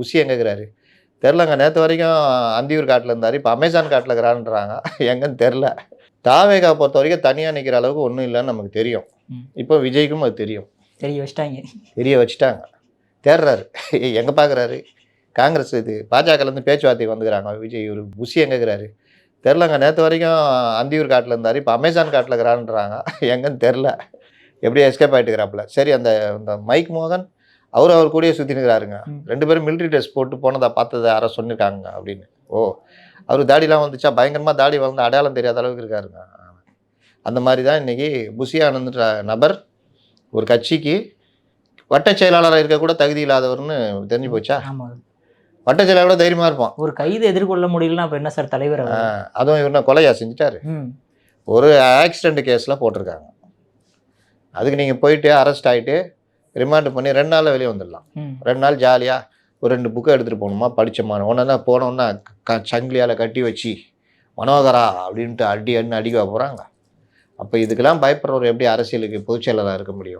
Bussy எங்கே இருக்கிறாரு? தெரிலங்க நேற்று வரைக்கும் அந்தியூர் காட்டில் இருந்தார் இப்போ அமேசான் காட்டில் இருக்கிறான்றாங்க எங்கன்னு தெரில தாவேகா பொறுத்த வரைக்கும் தனியாக நிற்கிற அளவுக்கு ஒன்றும் இல்லைன்னு நமக்கு தெரியும். இப்போ விஜய்க்கும் அது தெரியும். தெரிய வச்சிட்டாங்க. தெரிய வச்சுட்டாங்க. தேடுறாரு. எங்கே பார்க்குறாரு காங்கிரஸ் இது பாஜகலேருந்து பேச்சுவார்த்தைக்கு வந்துக்கிறாங்க. விஜய் இவர் புஷி எங்கே இருக்கிறாரு? தெரிலங்க நேற்று வரைக்கும் அந்தியூர் காட்டில் இருந்தார் இப்போ அமேசான் காட்டில் இருக்கிறான்றாங்க எங்கன்னு தெரில எப்படியோ எஸ்கேப் ஆகிட்டுக்கிறாப்புல சரி அந்த அந்த மைக் மோகன் அவர் அவர் கூடயே சுற்றி நிற்கிறாருங்க ம். ரெண்டு பேரும் மிலிட்ரி ட்ரெஸ் போட்டு போனதா பார்த்ததை யாரோ சொல்லியிருக்காங்க அப்படின்னு. ஓ அவர் தாடிலாம் வந்துச்சா? பயங்கரமாக தாடி வளர்ந்து அடையாளம் தெரியாத அளவுக்கு இருக்காருங்க. அந்த மாதிரி தான் இன்றைக்கி புஷி ஆனந்த்ன்ற நபர் ஒரு கட்சிக்கு வட்ட செயலாளராக இருக்க கூட தகுதி இல்லாதவர்னு தெரிஞ்சு போச்சா? வட்ட செயலாளரோட தைரியமாக இருப்பான். ஒரு கைது எதிர்கொள்ள முடியலன்னா அப்ப என்ன சார் தலைவர் அதுவும் இவனை கொலையா செஞ்சுட்டாரு. ஒரு ஆக்சிடென்ட் கேஸில் போட்டிருக்காங்க. அதுக்கு நீங்கள் போயிட்டு அரெஸ்ட் ஆகிட்டு ரிமாண்ட் பண்ணி ரெண்டு நாளில் வெளியே வந்துடலாம். ரெண்டு நாள் ஜாலியாக ஒரு ரெண்டு புக்கை எடுத்துகிட்டு போகணுமா? படிச்சோமா ஒன்று தான் போனோன்னா க சங்கிலியால் கட்டி வச்சு மனோகரா அப்படின்ட்டு அடி அடின்னு அடிக்க போகிறாங்க அப்போ இதுக்கெல்லாம் பயப்படுறவர் எப்படி அரசியலுக்கு பொதுச்செயலாளராக இருக்க முடியும்?